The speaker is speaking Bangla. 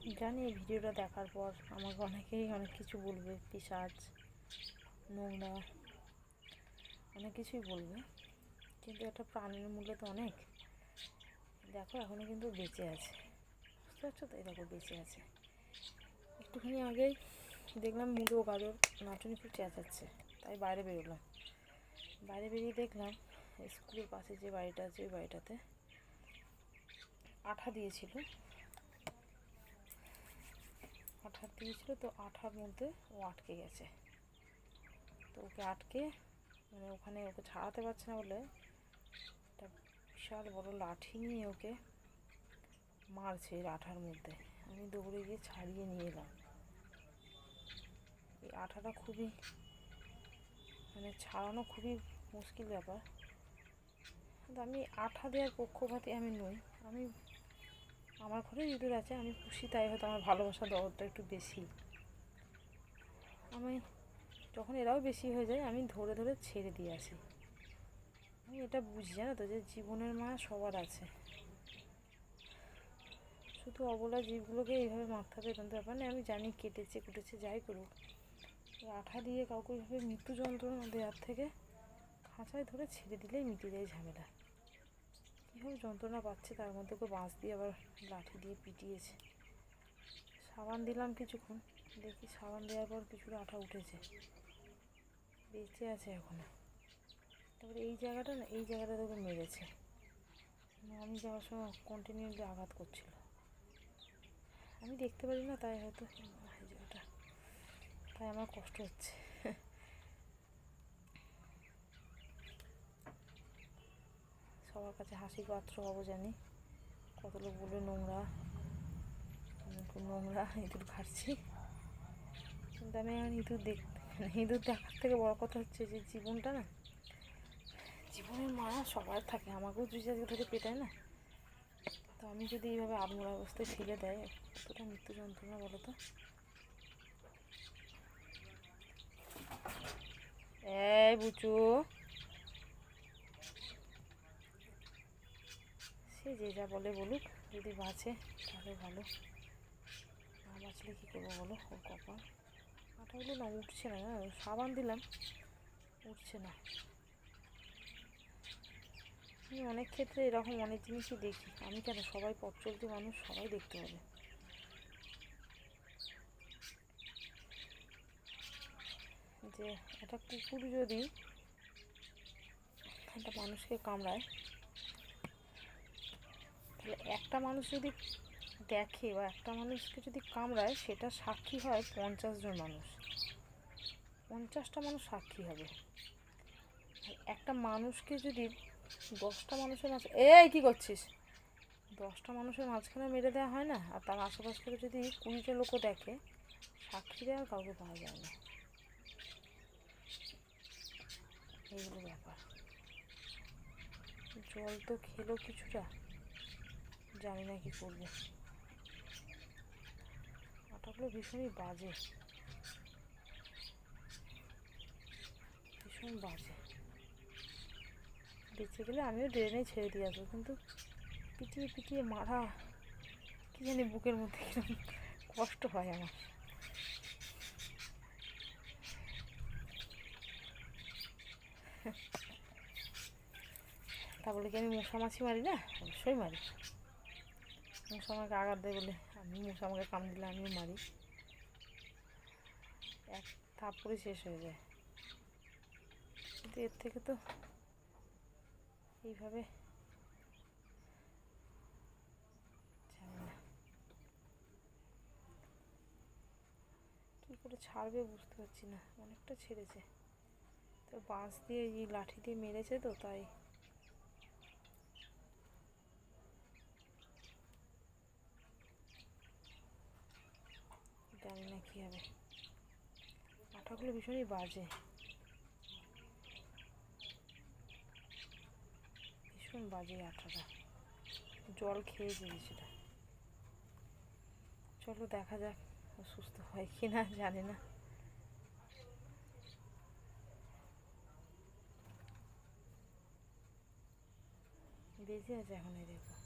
জানি এই ভিডিওটা দেখার পর আমাকে অনেকেই অনেক কিছু বলবে, পিসাজ, নোংরা, অনেক কিছুই বলবে। কিন্তু একটা প্রাণীর মূল্য তো অনেক। দেখো এখনও কিন্তু বেঁচে আছে। বুঝতে পারছ তো? এই দেখো, বেঁচে আছে। একটুখানি আগেই দেখলাম মুড়ো গাজর নাচুনি খুব চেঁচাচ্ছে, তাই বাইরে বেরোলাম। বাইরে বেরিয়ে দেখলাম স্কুলের পাশে যে বাড়িটা আছে, ওই বাড়িটাতে আঠা দিয়েছিল। আঠা দিয়েছিল, তো আঠার মধ্যে ও আটকে গেছে। তো ওকে আটকে মানে ওখানে ওকে ছাড়াতে পারছে না বলে একটা বিশাল বড় লাঠি নিয়ে ওকে মারছে এই আঠার মধ্যে। আমি দৌড়ে গিয়ে ছাড়িয়ে নিয়ে এলাম। এই আঠাটা খুবই মানে ছাড়ানো খুবই মুশকিল ব্যাপার। কিন্তু আমি আঠা দেওয়ার পক্ষপাতী আমি নই। আমি আমার ঘরে ইঁদুর আছে, আমি খুশি তাই হয়তো আমার ভালোবাসা দরদটা একটু বেশি। আমি যখন এরাও বেশি হয়ে যায়, আমি ধরে ধরে ছেড়ে দিয়ে আসি। আমি এটা বুঝি, জানো তো, যে জীবনের মা সবার আছে। শুধু অবলা জীবগুলোকে এইভাবে মারতে হবে ব্যাপার নেই আমি জানি কেটেছে, কুটেছে, যাই করুক। আঠা দিয়ে কাউকে এইভাবে মৃত্যু যন্ত্রণা দেওয়ার থেকে খাঁচায় ধরে ছেড়ে দিলেই মিটে যায় ঝামেলা। কীভাবে যন্ত্রণা পাচ্ছে, তার মধ্যে ওকে বাঁশ দিয়ে আবার লাঠি দিয়ে পিটিয়েছে। সাবান দিলাম কিছুক্ষণ, দেখি সাবান দেওয়ার পর কিছুটা আঠা উঠেছে। বেঁচে আছে এখনও। তারপরে এই জায়গাটা না, এই জায়গাটা তোকে মেরেছে। মানে আমি যাওয়ার সময় কন্টিনিউলি আঘাত করছিল। আমি দেখতে পারি না, তাই হয়তো জায়গাটা তাই আমার কষ্ট হচ্ছে। সবার কাছে হাসির পাত্র হব জানি। কত লোক বলবে নোংরা। খুব নোংরা, ইঁদুর খাচ্ছি। কিন্তু আমি এখন ইঁদুর দেখ মানে ইঁদুর দেখার থেকে বড় কথা হচ্ছে যে জীবনটা না, জীবনের মায়া সবার থাকে। আমাকেও জায়গা ধরে পেটায় না। তো আমি যদি এইভাবে আবমরা অবস্থায় ফেলে দেয় কতটা মৃত্যু যন্ত্রণা বলো তো? এই বুচু। সে যে যা বলে বলুক, যদি বাঁচে, তাহলে ভালো। না বাঁচলে কী করব বলো? ওর কপাল। আটাগুলো না, উঠছে না না সাবান দিলাম, উঠছে না। আমি অনেক ক্ষেত্রে এরকম অনেক জিনিসই দেখি। আমি কেন? সবাই পথ চলতি মানুষ, সবাই দেখতে পাবে। যে একটা কুকুর যদি একটা মানুষকে কামড়ায় একটা মানুষ যদি দেখে বা একটা মানুষকে যদি কামড়ায়, সেটা সাক্ষী হয় পঞ্চাশ জন মানুষ। পঞ্চাশটা মানুষ সাক্ষী হবে। একটা মানুষকে যদি দশটা মানুষের মাঝে, এই কী করছিস? দশটা মানুষের মাঝখানে মেরে দেওয়া হয় না? আর তার আশেপাশ থেকে যদি কুড়িটা লোকও দেখে, সাক্ষী দেওয়ার কাউকে পাওয়া যায় না। এইগুলো ব্যাপার। জল তো খেলো কিছুটা। জানি না কি করবে। আটাগুলো ভীষণই বাজে। ভীষণ বাজে। বেঁচে গেলে আমিও ড্রেনে ছেড়ে দিয়ে আসব, কিন্তু পিটিয়ে পিটিয়ে মারা কি জানি বুকের মধ্যে কীরকম কষ্ট হয় আমার। তা বলে কি আমি মশা মাছি মারি না? অবশ্যই মারি। মশা আমাকে আঘাত দেয় বলে আমি মশা আমাকে কাম দিলে আমিও মারি। এক থাপ্পড়ে শেষ হয়ে যায়। কিন্তু এর থেকে তো এইভাবে কী করে ছাড়বে বুঝতে পারছি না, অনেকটা ছেড়েছে। তো বাঁশ দিয়ে এই লাঠি দিয়ে মেরেছে তো, তাই জানি না কী হবে। আঠাগুলো ভীষণই বাজে। ভীষণ বাজে আঠাটা। জল খেয়ে সেটা চলো দেখা যাক সুস্থ হয় কি না জানি না। বেঁচে আছে এখন এই দেখো।